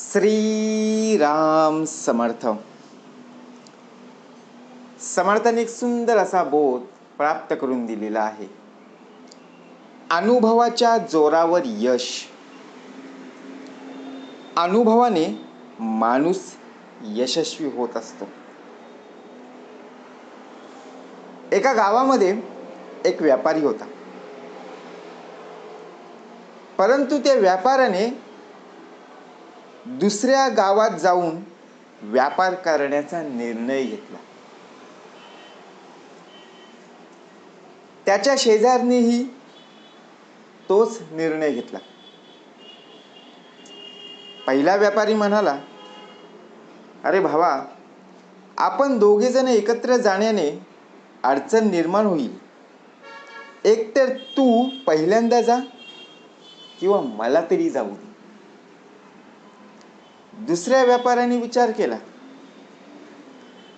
श्रीराम समर्थ समर्थाने एक सुंदर असा बोध प्राप्त करून दिलेला आहे. अनुभवाच्या जोरावर यश. अनुभवाने माणूस यशस्वी होत असतो. एका गावामध्ये एक व्यापारी होता. परंतु त्या व्यापाऱ्याने दुसऱ्या गावात जाऊन व्यापार करण्याचा निर्णय घेतला. त्याच्या शेजारनीही तोच निर्णय घेतला. पहिला व्यापारी म्हणाला अरे भावा आपण दोघे जण एकत्र जाण्याने अडचण निर्माण होईल. एकतर तू पहिल्यांदा जा किंवा मला तरी जाऊ दे. दुसऱ्या व्यापाऱ्याने विचार केला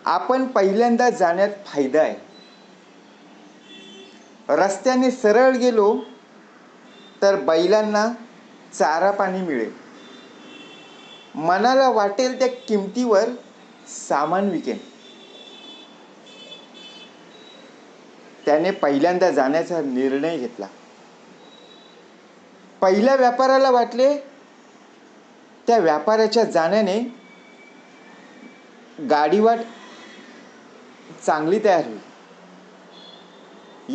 आपण पहिल्यांदा जाण्यात फायदा आहे. रस्त्याने सरळ गेलो तर बैलांना चारा पाणी मिळेल. मनाला वाटेल त्या किमतीवर सामान विकेन. त्याने पहिल्यांदा जाण्याचा निर्णय घेतला. पहिल्या व्यापाऱ्याला वाटले त्या व्यापाऱ्याच्या जाण्याने गाडीवाट चांगली तयार होईल.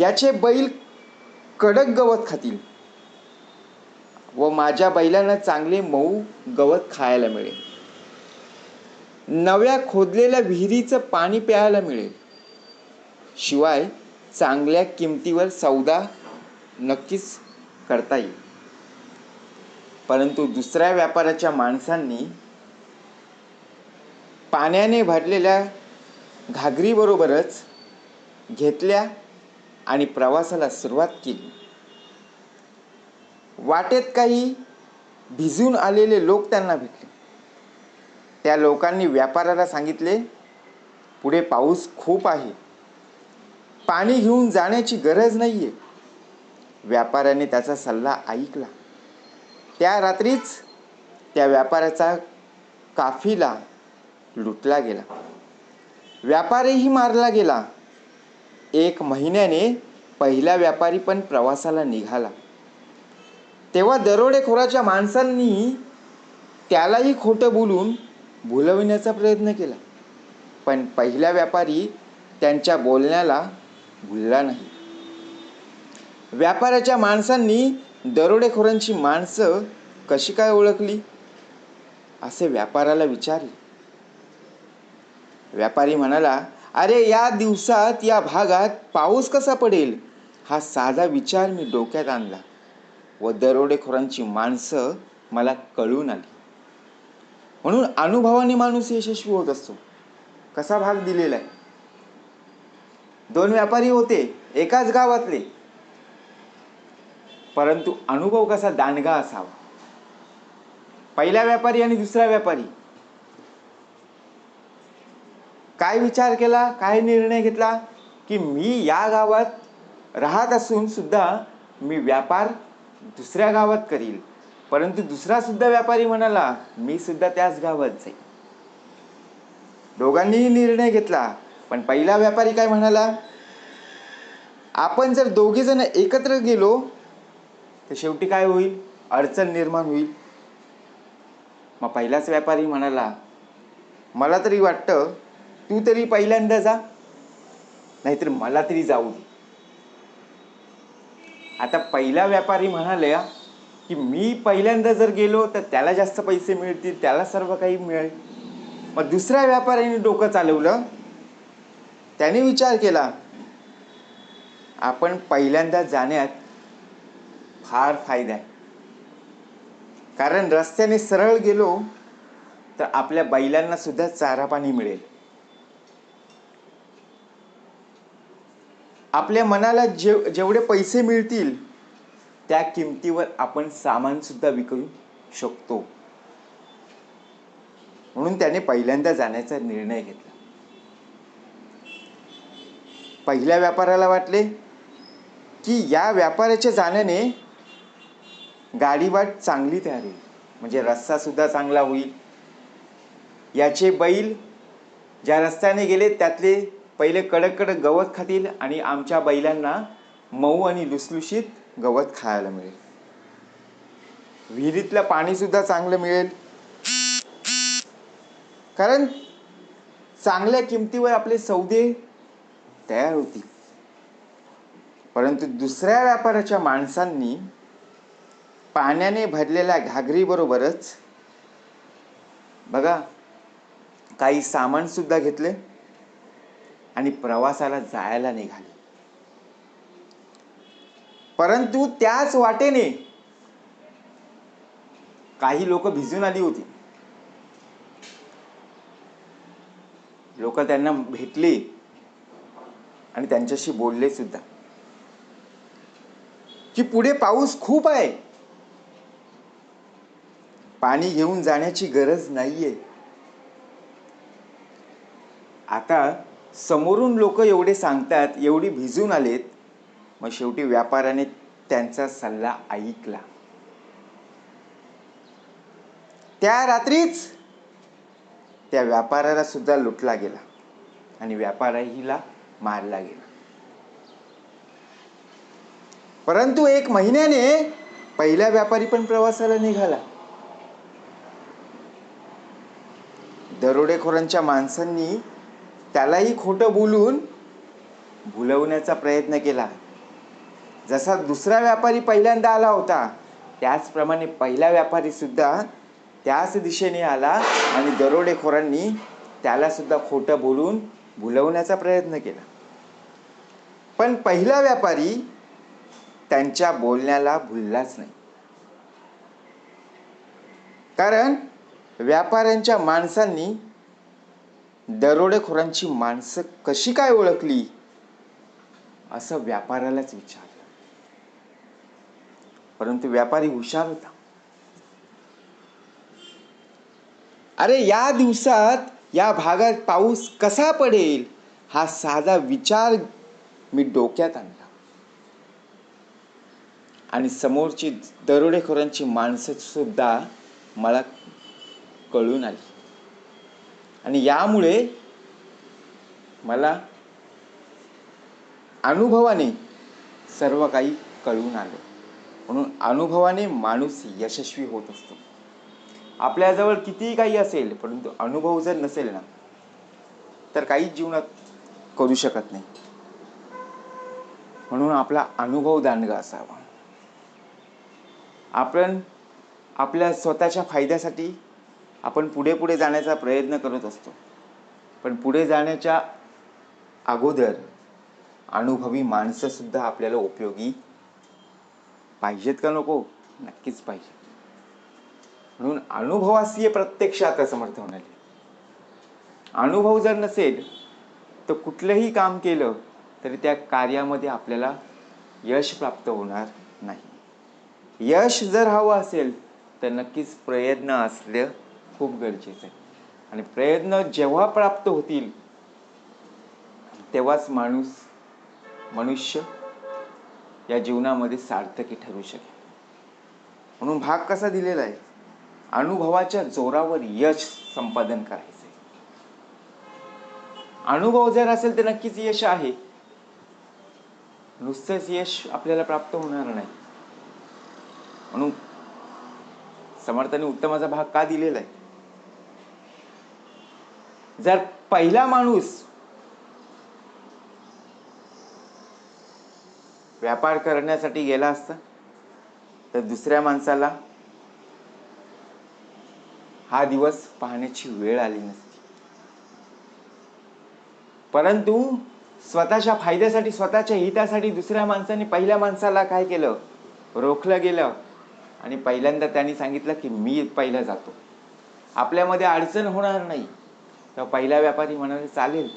याचे बैल कडक गवत खातील व माझ्या बैलांना चांगले मऊ गवत खायला मिळेल. नव्या खोदलेल्या विहिरीचं पाणी प्यायला मिळेल. शिवाय चांगल्या किमतीवर सौदा नक्कीच करता येईल. परंतु दुसऱ्या व्यापाऱ्याच्या माणसांनी पाण्याने भरलेल्या घागरीबरोबरच घेतल्या आणि प्रवासाला सुरुवात केली. वाटेत काही भिजून आलेले लोक त्यांना भेटले. त्या लोकांनी व्यापाऱ्याला सांगितले पुढे पाऊस खूप आहे. पाणी घेऊन जाण्याची गरज नाही आहे व्यापाऱ्याने त्याचा सल्ला ऐकला. त्या रात्रीच त्या व्यापाऱ्याचा काफिला लुटला गेला. व्यापारीही मारला गेला. एक महिन्याने पहिला व्यापारी पण प्रवासाला निघाला. तेव्हा दरोडेखोराच्या माणसांनी त्यालाही खोटं बोलून भुलविण्याचा प्रयत्न केला. पण पहिला व्यापारी त्यांच्या बोलण्याला भुलला नाही. व्यापाऱ्याच्या माणसांनी दरोडेखोरांची माणसं कशी काय ओळखली? असे व्यापाराला विचारले. व्यापारी म्हणाला अरे या दिवसात या भागात पाऊस कसा पडेल? हा साधा विचार मी डोक्यात आणला व दरोडेखोरांची माणसं मला कळून आली. म्हणून अनुभवाने माणूस यशस्वी होत असतो. कसा भाग दिलेला आहे? दोन व्यापारी होते एकाच गावातले. परंतु अनुभव कसा दांडगा असावा? पहिला व्यापारी आणि दुसरा व्यापारी. काय विचार केला काय निर्णय घेतला? की मी या गावात राहत असून सुद्धा मी व्यापार दुसऱ्या गावात करील. परंतु दुसरा सुद्धा व्यापारी म्हणाला मी सुद्धा त्याच गावात जाईल दोघांनीही निर्णय घेतला पण पहिला व्यापारी काय म्हणाला? आपण जर दोघे जण एकत्र गेलो तर शेवटी काय होईल? अडचण निर्माण होईल. मग पहिलाच व्यापारी म्हणाला मला तरी वाटतं तू तरी पहिल्यांदा जा नाहीतर मला तरी जाऊ दे. आता पहिला व्यापारी म्हणाले की मी पहिल्यांदा जर गेलो तर त्याला जास्त पैसे मिळतील त्याला सर्व काही मिळेल. मग दुसऱ्या व्यापाऱ्याने डोकं चालवलं. त्याने विचार केला आपण पहिल्यांदा जाण्यात फार फायदा आहे. कारण रस्त्याने सरळ गेलो तर आपल्या बैलांना सुद्धा चारा पाणी मिळेल. आपल्या मनाला जेव जेवढे पैसे मिळतील त्या किमतीवर आपण सामान सुद्धा विकू शकतो. म्हणून त्याने पहिल्यांदा जाण्याचा निर्णय घेतला. पहिल्या व्यापाराला वाटले की या व्यापाराच्या जाण्याने गाडी वाट चांगली तयार. होईल म्हणजे रस्ता सुद्धा चांगला होईल. याचे बैल ज्या रस्त्याने गेले त्यातले पहिले कडक कडक गवत खातील आणि आमच्या बैलांना मऊ आणि लुसलुशीत गवत खायला मिळेल. विहिरीतलं पाणी सुद्धा चांगलं मिळेल. कारण चांगल्या किमतीवर आपले सौदे तयार होतील. परंतु दुसऱ्या व्यापाराच्या माणसांनी पाण्याने भरलेल्या घागरीबरोबरच बघा काही सामान सुद्धा घेतले आणि प्रवासाला जायला निघाले. परंतु त्याच वाटेने काही लोक भिजून आली होती. लोक त्यांना भेटली आणि त्यांच्याशी बोलले सुद्धा. की पुढे पाऊस खूप आहे. पाणी घेऊन जाण्याची गरज नाहीये. आता समोरून लोक एवढे सांगतात एवढी भिजून आलेत. मग शेवटी व्यापाऱ्याने त्यांचा सल्ला ऐकला. त्या रात्रीच त्या व्यापाऱ्याला सुद्धा लुटला गेला आणि व्यापारीला मारला गेला. परंतु एक महिन्याने पहिला व्यापारी पण प्रवासाला निघाला. दरोडेखोरांच्या माणसांनी त्यालाही खोटं बोलून भुलवण्याचा प्रयत्न केला. जसा दुसरा व्यापारी पहिल्यांदा आला होता त्याचप्रमाणे पहिला व्यापारी सुद्धा त्याच दिशेने आला आणि दरोडेखोरांनी त्यालासुद्धा खोटं बोलून भुलवण्याचा प्रयत्न केला. पण पहिला व्यापारी त्यांच्या बोलण्याला भुललाच नाही. कारण व्यापाऱ्यांच्या माणसांनी दरोडेखोरांची माणसं कशी काय ओळखली? असं व्यापाऱ्यालाच विचारलं. परंतु व्यापारी हुशार होता. अरे या दिवसात या भागात पाऊस कसा पडेल? हा साधा विचार मी डोक्यात आणला. आणि समोरची दरोडेखोरांची माणसं सुद्धा मला कळून आली. आणि यामुळे मला अनुभवाने सर्व काही कळून आलं. म्हणून अनुभवाने माणूस यशस्वी होत असतो. आपल्याजवळ कितीही काही असेल परंतु अनुभव जर नसेल ना तर काहीच जीवनात करू शकत नाही. म्हणून आपला अनुभव दांडगा असावा. आपण आपल्या स्वतःच्या फायद्यासाठी आपण पुढे पुढे जाण्याचा प्रयत्न करत असतो. पण पुढे जाण्याच्या अगोदर अनुभवी माणसंसुद्धा आपल्याला उपयोगी पाहिजेत का नको? नक्कीच पाहिजे. म्हणून अनुभवासीय प्रत्यक्षात समर्थ म्हणाले अनुभव जर नसेल तर कुठलंही काम केलं तरी त्या कार्यामध्ये आपल्याला यश प्राप्त होणार नाही. यश जर हवं असेल तर नक्कीच प्रयत्न असलं खूप गरजेचं आहे. आणि प्रयत्न जेव्हा प्राप्त होतील तेव्हाच माणूस मनुष्य या जीवनामध्ये सार्थकी ठरू शकेल. म्हणून भाग कसा दिलेला आहे? अनुभवाच्या जोरावर यश संपादन करायचं अनुभव जर असेल तर नक्कीच यश आहे. नुसतंच यश आपल्याला प्राप्त होणार नाही. म्हणून समर्थाने उत्तमाचा भाग का दिलेला आहे? जर पहिला माणूस व्यापार करण्यासाठी गेला असता तर दुसऱ्या माणसाला हा दिवस पाहण्याची वेळ आली नसती. परंतु स्वतःच्या फायद्यासाठी स्वतःच्या हितासाठी दुसऱ्या माणसाने पहिल्या माणसाला काय केलं? रोखलं गेलं. आणि पहिल्यांदा त्यांनी सांगितलं की मी पहिला जातो. आपल्यामध्ये अडचण होणार नाही. तर पहिला व्यापारी म्हणाले चालेल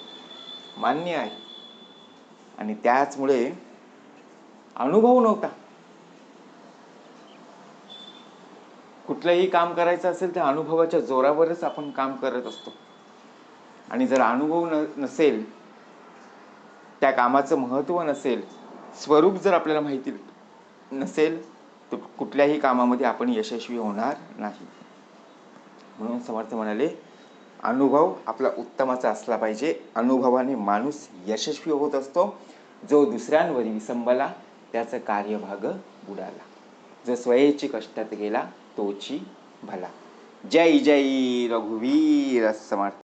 मान्य आहे. आणि त्याचमुळे अनुभव नव्हता. कुठलंही काम करायचं असेल तर अनुभवाच्या जोरावरच आपण काम करत असतो. आणि जर अनुभव न नसेल त्या कामाचं महत्त्व नसेल स्वरूप जर आपल्याला माहिती नसेल तर कुठल्याही कामामध्ये आपण यशस्वी होणार नाही. म्हणून समर्थ म्हणाले अनुभव आपला उत्तमाचा असला पाहिजे. अनुभवाने माणूस यशस्वी होत असतो. जो दुसऱ्यांवर विसंबला त्याचं कार्यभाग बुडाला. जो स्वयेची कष्टात गेला तोची भला. जय जय रघुवीर समर्थ